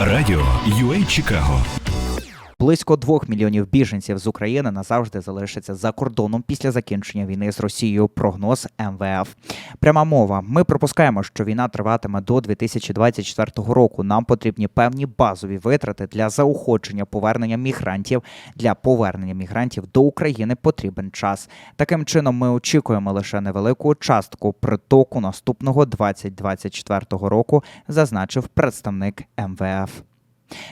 Радіо UA Чикаго Близько двох мільйонів біженців з України назавжди залишаться за кордоном після закінчення війни з Росією. Прогноз МВФ. Пряма мова. Ми припускаємо, що війна триватиме до 2024 року. Нам потрібні певні базові витрати для заохочення повернення мігрантів. Для повернення мігрантів до України потрібен час. Таким чином, ми очікуємо лише невелику частку притоку наступного 2024 року, зазначив представник МВФ.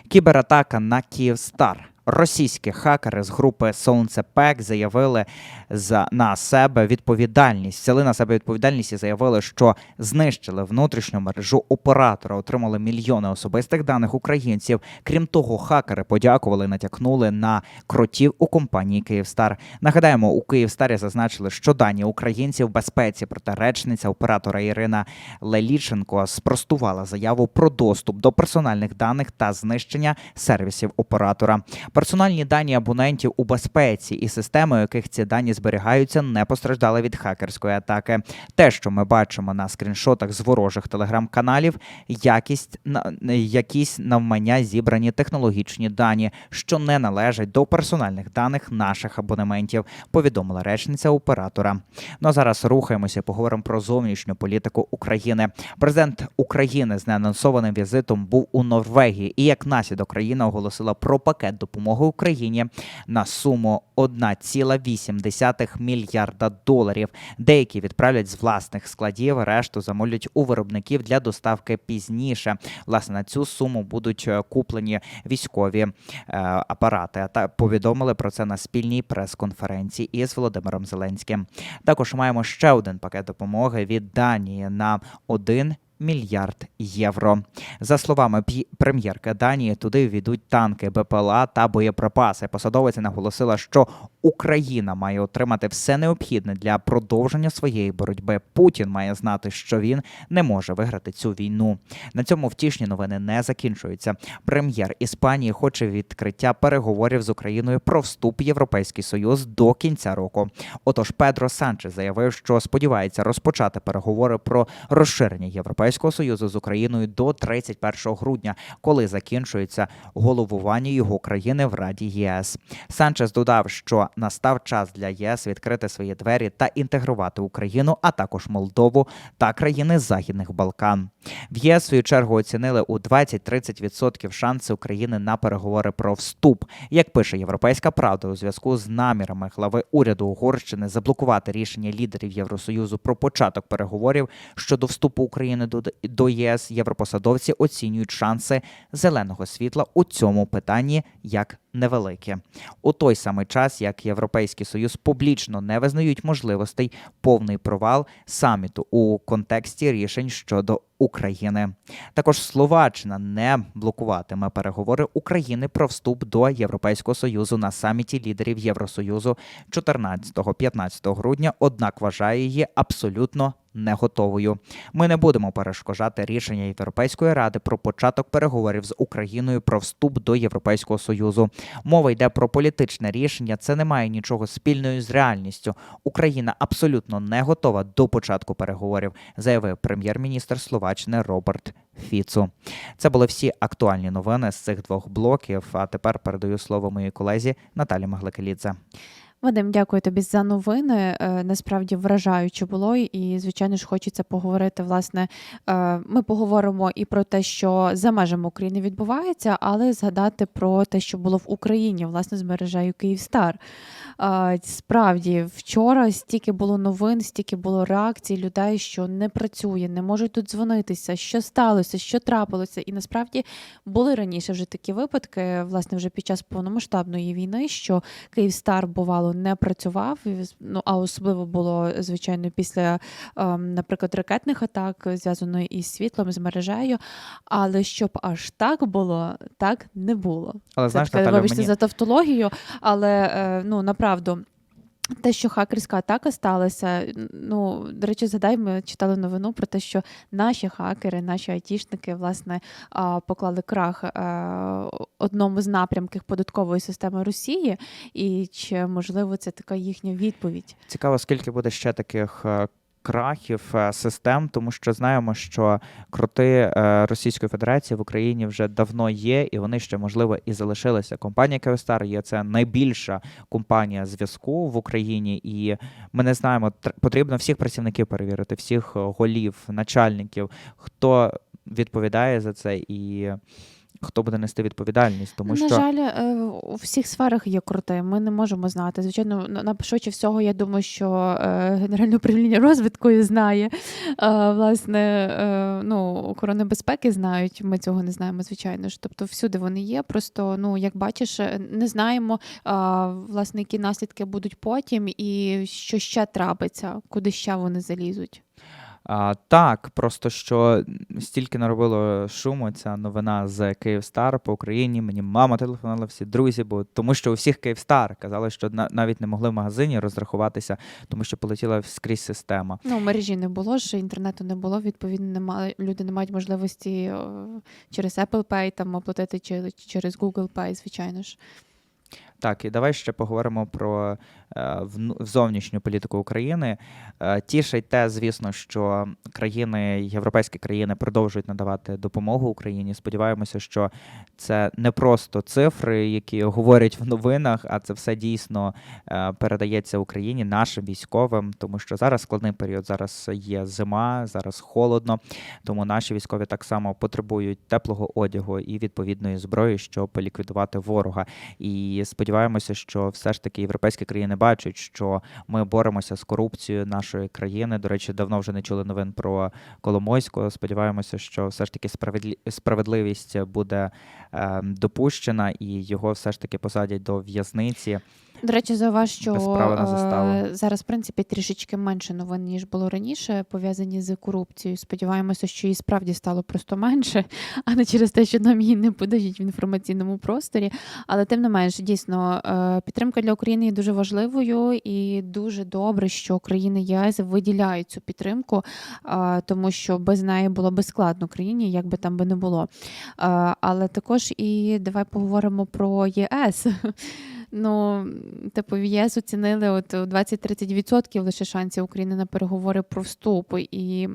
Кібератака на Київстар. Російські хакери з групи Сонцепек заявили за на себе відповідальність, взяли на себе відповідальність і заявили, що знищили внутрішню мережу оператора, отримали мільйони особистих даних українців. Крім того, хакери подякували, натякнули на кротів у компанії Київстар. Нагадаємо, у Київстарі зазначили, що дані українців в безпеці, проте речниця оператора Ірина Леліченко спростувала заяву про доступ до персональних даних та знищення сервісів оператора. Персональні дані абонентів у безпеці і системи, у яких ці дані зберігаються, не постраждали від хакерської атаки. Те, що ми бачимо на скріншотах з ворожих телеграм-каналів, якість якісь навмання зібрані технологічні дані, що не належать до персональних даних наших абонементів, повідомила речниця оператора. Ну а зараз рухаємося, поговоримо про зовнішню політику України. Президент України з неанонсованим візитом був у Норвегії, і як наслідок країна оголосила про пакет допомоги Україні на суму 1,8 мільярда доларів. Деякі відправлять з власних складів, решту замовлять у виробників для доставки пізніше. Власне на цю суму будуть е, куплені військові е, апарати. Та повідомили про це на спільній прес-конференції із Володимиром Зеленським. Також маємо ще один пакет допомоги від Данії на 1 Мільярд євро за словами прем'єрки Данії, туди війдуть танки, БПЛА та боєприпаси. Посадовиця наголосила, що Україна має отримати все необхідне для продовження своєї боротьби. Путін має знати, що він не може виграти цю війну. На цьому втішні новини не закінчуються. Прем'єр Іспанії хоче відкриття переговорів з Україною про вступ в Європейський Союз до кінця року. Отож, Педро Санчес заявив, що сподівається розпочати переговори про розширення Європейського союзу з Україною до 31 грудня, коли закінчується головування його країни в Раді ЄС. Санчес додав, що настав час для ЄС відкрити свої двері та інтегрувати Україну, а також Молдову та країни Західних Балкан. В ЄС свою чергу оцінили у 20-30% шанси України на переговори про вступ. Як пише Європейська Правда, у зв'язку з намірами глави уряду Угорщини заблокувати рішення лідерів Євросоюзу про початок переговорів щодо вступу України до, до ЄС, європосадовці оцінюють шанси зеленого світла у цьому питанні як невеликі. У той самий час, як Європейський Союз публічно не визнають можливостей повний провал саміту у контексті рішень щодо України. Також Словаччина не блокуватиме переговори України про вступ до Європейського союзу на саміті лідерів Євросоюзу 14-15 грудня. Однак вважає її абсолютно не готовою. Ми не будемо перешкоджати рішення Європейської ради про початок переговорів з Україною про вступ до Європейського союзу. Мова йде про політичне рішення. Це не має нічого спільного з реальністю. Україна абсолютно не готова до початку переговорів, заявив прем'єр-міністр Словаччини Роберт Фіцу. Це були всі актуальні новини з цих двох блоків. А тепер передаю слово моїй колезі Наталі Магликелідзе. Вадим, дякую тобі за новини. Е, Насправді вражаюче було, і звичайно ж хочеться поговорити. Власне, е, ми поговоримо і про те, що за межами України відбувається, але згадати про те, що було в Україні, власне, з мережею Київстар. Е, Справді, вчора стільки було новин, стільки було реакцій людей, що не працює, не можуть тут дзвонитися, що сталося, що трапилося. І насправді були раніше вже такі випадки, власне, вже під час повномасштабної війни, що Київстар бувало не працював. Ну а особливо було звичайно після, ем, наприклад, ракетних атак, зв'язано із світлом, з мережею. Але щоб аж так було, так не було. Але Це знаєш, Наталя, вибачте мені... за тавтологію, але е, ну направду. Те, що хакерська атака сталася, ну до речі, згадай, ми читали новину про те, що наші хакери, наші айтішники, власне, поклали крах е, одному з напрямків податкової системи Росії, і чи можливо це така їхня відповідь? Цікаво, скільки буде ще таких е, крахів е, систем, тому що знаємо, що кроти е, Російської Федерації в Україні вже давно є, і вони ще можливо і залишилися. Компанія Київстар є це найбільша компанія зв'язку в Україні, і ми не знаємо, тр- потрібно всіх працівників перевірити, всіх голів, начальників, хто відповідає за це і. Хто буде нести відповідальність, тому на що жаль, е, у всіх сферах є крути. Ми не можемо знати. Звичайно, на- на швидше всього, я думаю, що е, Генеральне управління розвитку знає. Е, власне, ну, охорони безпеки знають. Ми цього не знаємо, звичайно ж. Тобто, всюди вони є. Просто, ну, як бачиш, не знаємо, власне, які наслідки будуть потім, і що ще трапиться, куди ще вони залізуть. А, так, просто що стільки наробило шуму ця новина з Київстар по Україні. Мені мама телефонувала, всі друзі, бо тому що у всіх Київстар казали, що на, навіть не могли в магазині розрахуватися, тому що полетіла скрізь система. Ну, мережі не було ж, інтернету не було. Відповідно, немає люди не мають можливості е, через Apple Pay там оплатити чи через Google Pay, звичайно ж. Так, і давай ще поговоримо про е, зовнішню політику України. Е, тішить те, звісно, що країни, європейські країни продовжують надавати допомогу Україні. Сподіваємося, що це не просто цифри, які говорять в новинах, а це все дійсно е, передається Україні, нашим військовим, тому що зараз складний період, зараз є зима, зараз холодно. Тому наші військові так само потребують теплого одягу і відповідної зброї, щоб ліквідувати ворога. І сподіваємося, що все ж таки європейські країни бачать, що ми боремося з корупцією нашої країни. До речі, давно вже не чули новин про Коломойського. Сподіваємося, що все ж таки справедливість буде е, допущена і його все ж таки посадять до в'язниці. До речі, зауваж, що е, зараз, в принципі, трішечки менше новин, ніж було раніше, пов'язані з корупцією. Сподіваємося, що її справді стало просто менше, а не через те, що нам її не подають в інформаційному просторі. Але тим не менш, дійсно, е, підтримка для України є дуже важливою і дуже добре, що країни ЄС виділяють цю підтримку, е, тому що без неї було би складно країні, як би там би не було. Але також і давай поговоримо про ЄС. Ну, типу, в ЄС оцінили от у 20-30% лише шансів України на переговори про вступ. І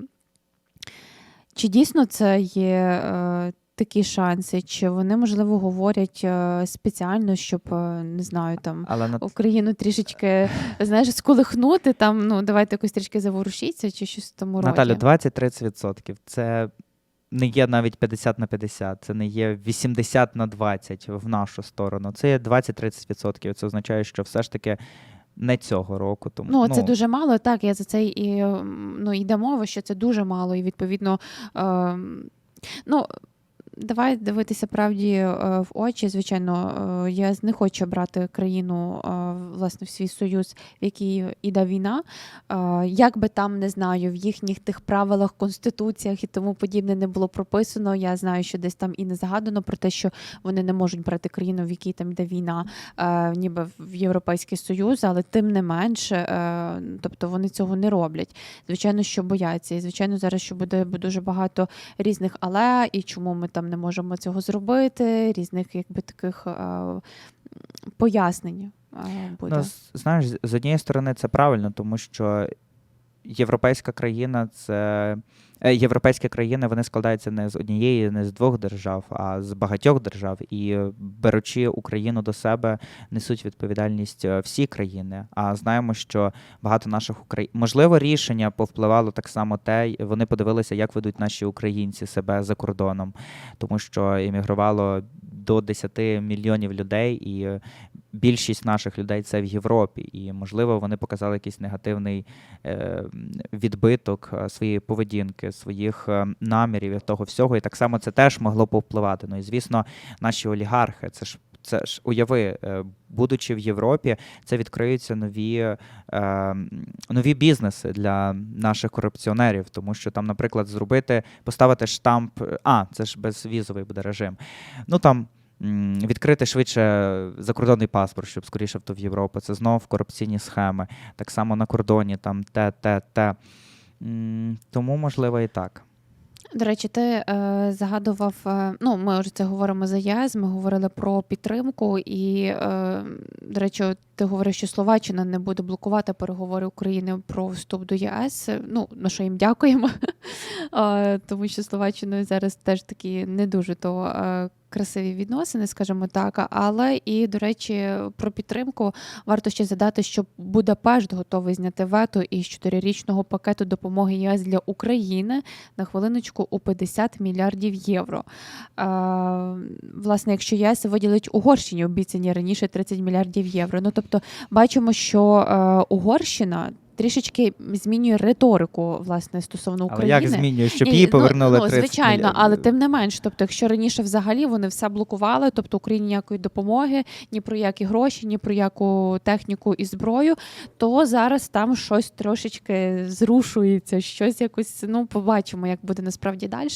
чи дійсно це є е, такі шанси? Чи вони, можливо, говорять е, спеціально, щоб е, не знаю, там Але Україну трішечки знаєш, сколихнути там, ну давайте якось трішки заворушіться, чи щось в тому роді. Наталю, 20-30%. Це не є навіть 50 на 50, це не є 80 на 20 в нашу сторону. Це є 20-30%. Це означає, що все ж таки не цього року. Тому, Ну, це дуже мало. Так, я за це і ну, йде мова, що це дуже мало, і відповідно. Е, ну, давай дивитися правді е, в очі. Звичайно, е, я не хочу брати країну е, власне в свій союз, в якій іде війна. Як би там не знаю, в їхніх тих правилах, конституціях і тому подібне не було прописано. Я знаю, що десь там і не згадано про те, що вони не можуть брати країну, в якій там йде війна, ніби в Європейський Союз, але тим не менше, тобто вони цього не роблять. Звичайно, що бояться. І звичайно, зараз що буде дуже багато різних але і чому ми там не можемо цього зробити, різних якби таких пояснень буде. Ну, знаєш, з однієї сторони це правильно, тому що європейська країна це. е, Європейські країни вони складаються не з однієї, не з двох держав, а з багатьох держав. І е, беручи Україну до себе, несуть відповідальність е, всі країни. А знаємо, що багато наших Украї... можливо рішення повпливало так само те, вони подивилися, як ведуть наші українці себе за кордоном, тому що іммігрувало до 10 мільйонів людей, і більшість наших людей це в Європі, і можливо вони показали якийсь негативний е, відбиток е, своєї поведінки, своїх е, намірів того всього. І так само це теж могло повпливати. Ну і звісно, наші олігархи, це ж. Це ж уяви, будучи в Європі, це відкриються нові, е, нові бізнеси для наших корупціонерів, тому що там, наприклад, зробити, поставити штамп, а це ж безвізовий буде режим. Ну там відкрити швидше закордонний паспорт, щоб скоріше то в Європу. Це знов корупційні схеми. Так само на кордоні, там те, те, те. Тому можливо і так. До речі, ти е, загадував. е, ну, ми вже це говоримо за ЄС. Ми говорили про підтримку, і е, до речі, ти говориш, що Словаччина не буде блокувати переговори України про вступ до ЄС. Ну на що їм дякуємо, Е, тому що Словаччиною зараз теж такі не дуже то. Красиві відносини, скажімо так, але і до речі, про підтримку варто ще задати, що Будапешт готовий зняти вето із чотирирічного пакету допомоги ЄС для України на хвилиночку у 50 мільярдів євро. Е, власне, якщо ЄС виділить Угорщині обіцяні раніше 30 мільярдів євро. Ну тобто, бачимо, що Угорщина. Трішечки змінює риторику власне стосовно Але України. як змінює, щоб її повернули ну, ну, 30 звичайно, мільярдів? але тим не менш, тобто, якщо раніше взагалі вони все блокували, тобто Україні ніякої допомоги, ні про які гроші, ні про яку техніку і зброю, то зараз там щось трошечки зрушується, щось якось. Ну, побачимо, як буде насправді далі.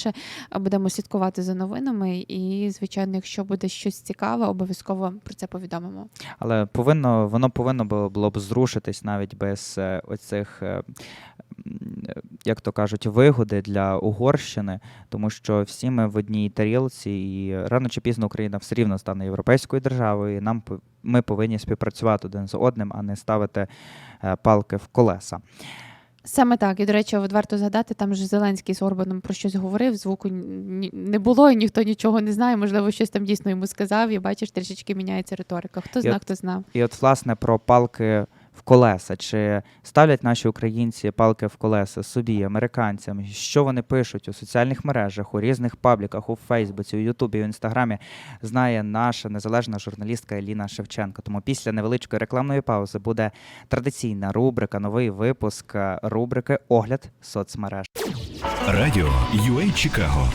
Будемо слідкувати за новинами. І, звичайно, якщо буде щось цікаве, обов'язково про це повідомимо. Але повинно воно повинно було, було б зрушитись навіть без е, оцих, е, е, як то кажуть, вигоди для Угорщини, тому що всі ми в одній тарілці, і рано чи пізно Україна все рівно стане європейською державою. і Нам ми повинні співпрацювати один з одним, а не ставити е, палки в колеса. Саме так, і до речі, от варто згадати, там же Зеленський з Орбаном про щось говорив. Звуку не було, і ніхто нічого не знає. Можливо, щось там дійсно йому сказав. І бачиш, трішечки міняється риторика. Хто І знав, хто знав. І от, власне, про палки в колеса. Чи ставлять наші українці палки в колеса собі, американцям? Що вони пишуть у соціальних мережах, у різних пабліках, у Фейсбуці, у Ютубі, у Інстаграмі, знає наша незалежна журналістка Еліна Шевченко. Тому після невеличкої рекламної паузи буде традиційна рубрика, новий випуск е, рубрики Огляд соцмереж. Радіо UA Чикаго